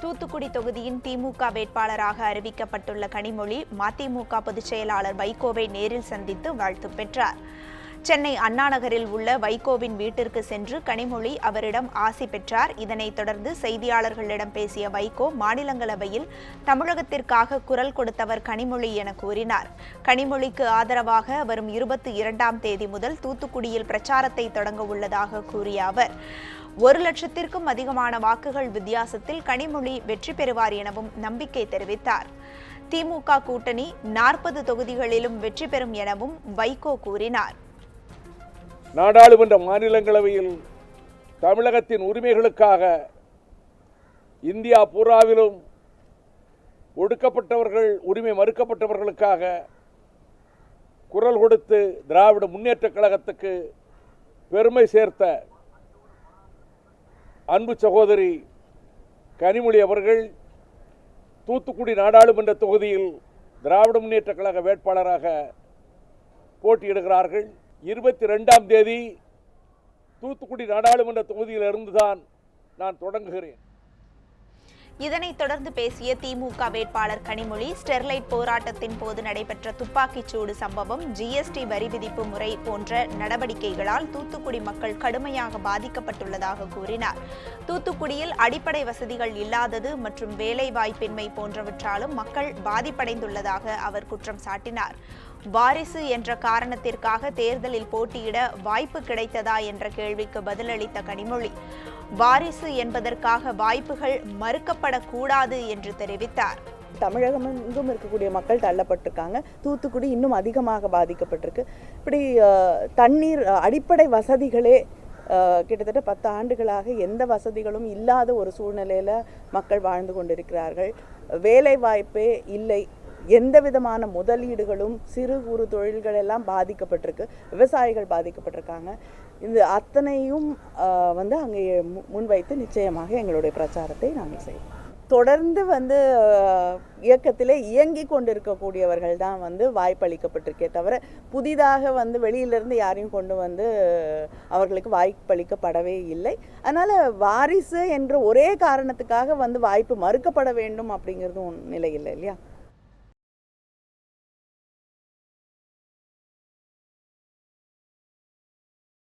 தூத்துக்குடி தொகுதியின் திமுக வேட்பாளராக அறிவிக்கப்பட்டுள்ள கனிமொழி மதிமுக பொதுச் செயலாளர் வைகோவை நேரில் சந்தித்து வாழ்த்து பெற்றார். சென்னை அண்ணாநகரில் உள்ள வைகோவின் வீட்டிற்கு சென்று கனிமொழி அவரிடம் ஆசி பெற்றார். இதனைத் தொடர்ந்து செய்தியாளர்களிடம் பேசிய வைகோ மாநிலங்களவையில் தமிழகத்திற்காக குரல் கொடுத்தவர் கனிமொழி என கூறினார். கனிமொழிக்கு ஆதரவாக வரும் இருபத்தி இரண்டாம் தேதி முதல் தூத்துக்குடியில் பிரச்சாரத்தை தொடங்க உள்ளதாக கூறிய அவர் ஒரு லட்சத்திற்கும் அதிகமான வாக்குகள் வித்தியாசத்தில் கனிமொழி வெற்றி பெறுவார் எனவும் நம்பிக்கை தெரிவித்தார். திமுக கூட்டணி நாற்பது தொகுதிகளிலும் வெற்றி பெறும் எனவும் வைகோ கூறினார். நாடாளுமன்ற மாநிலங்களவையில் தமிழகத்தின் உரிமைகளுக்காக இந்தியா பூராவிலும் ஒடுக்கப்பட்டவர்கள் உரிமை மறுக்கப்பட்டவர்களுக்காக குரல் கொடுத்து திராவிட முன்னேற்றக் கழகத்துக்கு பெருமை சேர்த்த அன்பு சகோதரி கனிமொழி அவர்கள் தூத்துக்குடி நாடாளுமன்ற தொகுதியில் திராவிட முன்னேற்ற கழக வேட்பாளராக போட்டியிடுகிறார்கள். இருபத்தி ரெண்டாம் தேதி தூத்துக்குடி நாடாளுமன்ற தொகுதியிலிருந்து தான் நான் தொடங்குகிறேன். இதனைத் தொடர்ந்து பேசிய திமுக வேட்பாளர் கனிமொழி ஸ்டெர்லைட் போராட்டத்தின் போது நடைபெற்ற துப்பாக்கிச் சூடு சம்பவம் ஜிஎஸ்டி வரி விதிப்பு முறை போன்ற நடவடிக்கைகளால் தூத்துக்குடி மக்கள் கடுமையாக பாதிக்கப்பட்டுள்ளதாக கூறினார். தூத்துக்குடியில் அடிப்படை வசதிகள் இல்லாதது மற்றும் வேலைவாய்ப்பின்மை போன்றவற்றாலும் மக்கள் பாதிப்படைந்துள்ளதாக அவர் குற்றம் சாட்டினார். வாரிசு என்ற காரணத்திற்காக தேர்தலில் போட்டியிட வாய்ப்பு கிடைத்ததா என்ற கேள்விக்கு பதிலளித்த கனிமொழி வாரிசு என்பதற்காக வாய்ப்புகள் தள்ளப்படக்கூடாது என்று தெரிவித்தார். தமிழகம் எங்கும் இருக்கக்கூடிய மக்கள் தள்ளப்பட்டிருக்காங்க. தூத்துக்குடி இன்னும் அதிகமாக பாதிக்கப்பட்டிருக்கு. இப்படி தண்ணீர் அடிப்படை வசதிகளே கிட்டத்தட்ட பத்து ஆண்டுகளாக எந்த வசதிகளும் இல்லாத ஒரு சூழ்நிலையில் மக்கள் வாழ்ந்து கொண்டிருக்கிறார்கள். வேலை வாய்ப்பே இல்லை. எந்த விதமான முதலீடுகளும் சிறு குறு தொழில்கள் எல்லாம் பாதிக்கப்பட்டிருக்கு. விவசாயிகள் பாதிக்கப்பட்டிருக்காங்க. இது அத்தனையும் வந்து அங்கே முன்வைத்து நிச்சயமாக எங்களுடைய பிரச்சாரத்தை நாங்கள் செய்வோம். தொடர்ந்து வந்து இயக்கத்தில் இயங்கி கொண்டிருக்கக்கூடியவர்கள் தான் வந்து வாய்ப்பளிக்கப்பட்டிருக்கே தவிர புதிதாக வந்து வெளியிலிருந்து யாரையும் கொண்டு வந்து அவர்களுக்கு வாய்ப்பளிக்கப்படவே இல்லை. அதனால் வாரிசு என்ற ஒரே காரணத்துக்காக வந்து வாய்ப்பு மறுக்கப்பட வேண்டும் அப்படிங்கிறதும் நிலை இல்லை இல்லையா?